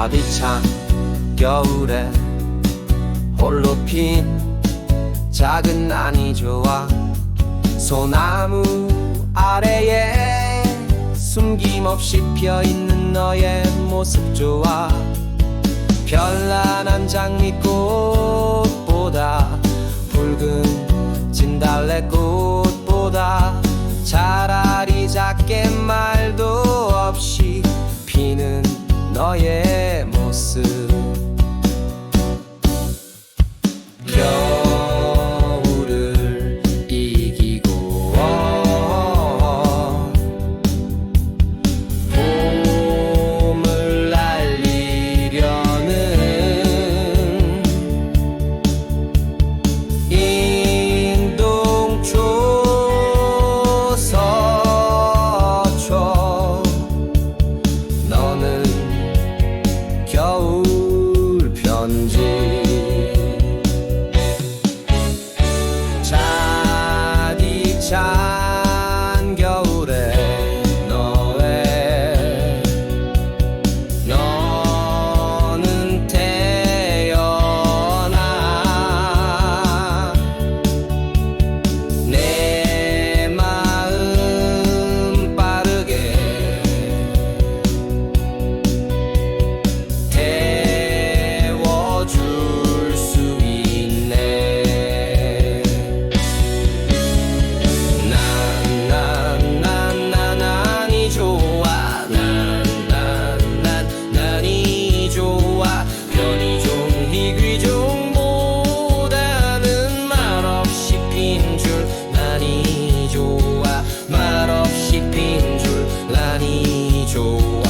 가디찬 겨울에 홀로 핀 작은 난이 좋아 소나무 아래에 숨김없이 피어있는 너의 모습 좋아 별난한 장미꽃보다 붉은 진달래꽃 go